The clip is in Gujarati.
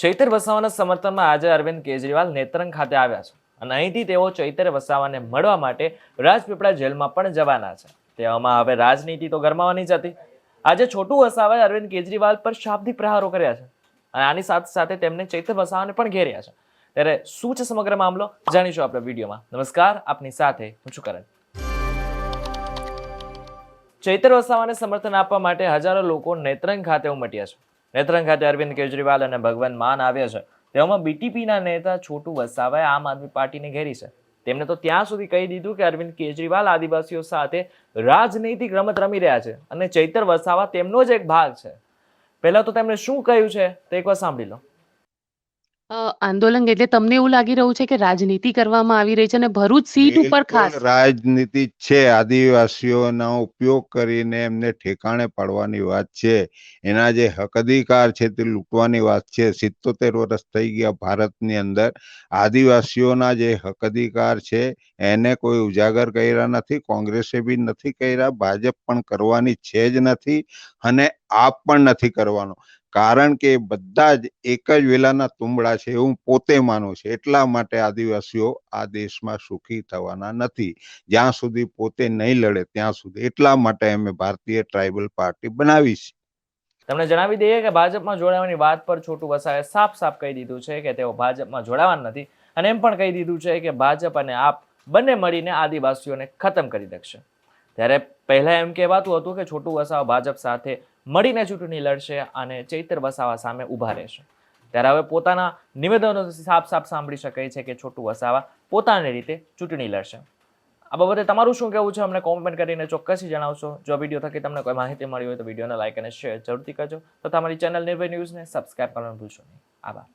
ચૈતર વસાવાના સમર્થનમાં આજે અરવિંદ કેજરીવાલ નેત્રંગ ખાતે આવ્યા છે. અને અહીંથી તેઓ ચૈતર વસાવાને મળવા માટે રાજપીપળા જેલમાં પણ જવાના છે. તેવામાં હવે રાજનીતિ તો ગરમાવાની જ હતી. આજે છોટું વસાવાએ અરવિંદ કેજરીવાલ પર શાબ્દિક પ્રહારો કર્યા છે. અને આની સાથે સાથે તેમને ચૈતર વસાવાને પણ ઘેર્યા છે. ત્યારે શું છે સમગ્ર મામલો જાણીશું આપણે વિડીયોમાં. નમસ્કાર, આપની સાથે હું છું કરણ. ચૈતર વસાવાને સમર્થન આપવા માટે હજારો લોકો નેત્રંગ ખાતે ઉમટ્યા છે. નેત્રંગ ખાતે અરવિંદ કેજરીવાલ અને ભગવાન માન આવ્યા છે. તેવામાં બીટીપીના નેતા છોટુ વસાવાએ આમ આદમી પાર્ટીને ઘેરી છે. તેમણે તો ત્યાં સુધી કહી દીધું કે અરવિંદ કેજરીવાલ આદિવાસીઓ સાથે રાજનૈતિક રમત રમી રહ્યા છે અને ચૈતર વસાવા તેમનો જ એક ભાગ છે. પહેલા તો તેમણે શું કહ્યું છે તે એકવાર સાંભળી લો. અ, આંદોલન એટલે તમને એવું લાગી રહ્યું છે કે રાજનીતિ કરવામાં આવી રહી છે અને ભરૂચ સીટ ઉપર બિલકુલ ખાસ? રાજનીતિ જ છે આદિવાસીઓનો ઉપયોગ કરીને એમને ઠેકાણે પાડવાની વાત છે. એના જે હક અધિકાર છે તે લૂંટવાની વાત છે. સિત્તોતેર વર્ષ થઈ ગયા ભારતની અંદર. આદિવાસીઓના જે હક અધિકાર છે એને કોઈ ઉજાગર કર્યા નથી. કોંગ્રેસે બી નથી કર્યા. ભાજપ પણ કરવાની છે જ નથી અને આપ પણ નથી કરવાનો. કારણ કે બધા જ એક જ વેલાના તુંબડા છે એવું પોતે માનું છે. એટલા માટે આદિવાસીઓ આ દેશમાં સુખી થવાના નથી. જ્યાં સુધી પોતે નહીં લડે ત્યાં સુધી. એટલા માટે અમે ભારતીય ટ્રાઇબલ પાર્ટી બનાવી છે. તમને જણાવી દઈએ કે ભાજપમાં જોડાવાની વાત પર છોટુ વસાએ સાફ સાફ કહી દીધું છે કે તેઓ ભાજપમાં જોડાવાના નથી અને એમ પણ કહી દીધું છે કે ભાજપ અને આપ બંને મળીને આદિવાસીઓને ખતમ કરી દેશે. ત્યારે પહેલાં એમ કહેવાતું હતું કે છોટુ વસાવા ભાજપ સાથે મળીને ચૂંટણી લડશે અને ચૈતર વસાવા સામે ઊભા રહેશે. ત્યારે હવે પોતાના નિવેદનોથી સાફ સાફ સાંભળી શકાય છે કે છોટુ વસાવા પોતાની રીતે ચૂંટણી લડશે. આ બાબતે તમારું શું કહેવું છે? અમને કોમેન્ટ કરીને ચોક્કસથી જણાવશો. જો વીડિયો થકી તમને કોઈ માહિતી મળી હોય તો વિડીયોને લાઇક અને શેર જરૂરથી કરજો. તથા અમારી ચેનલ નિર્ભય ન્યૂઝને સબસ્ક્રાઇબ કરવાનું ભૂલશો નહીં. આભાર.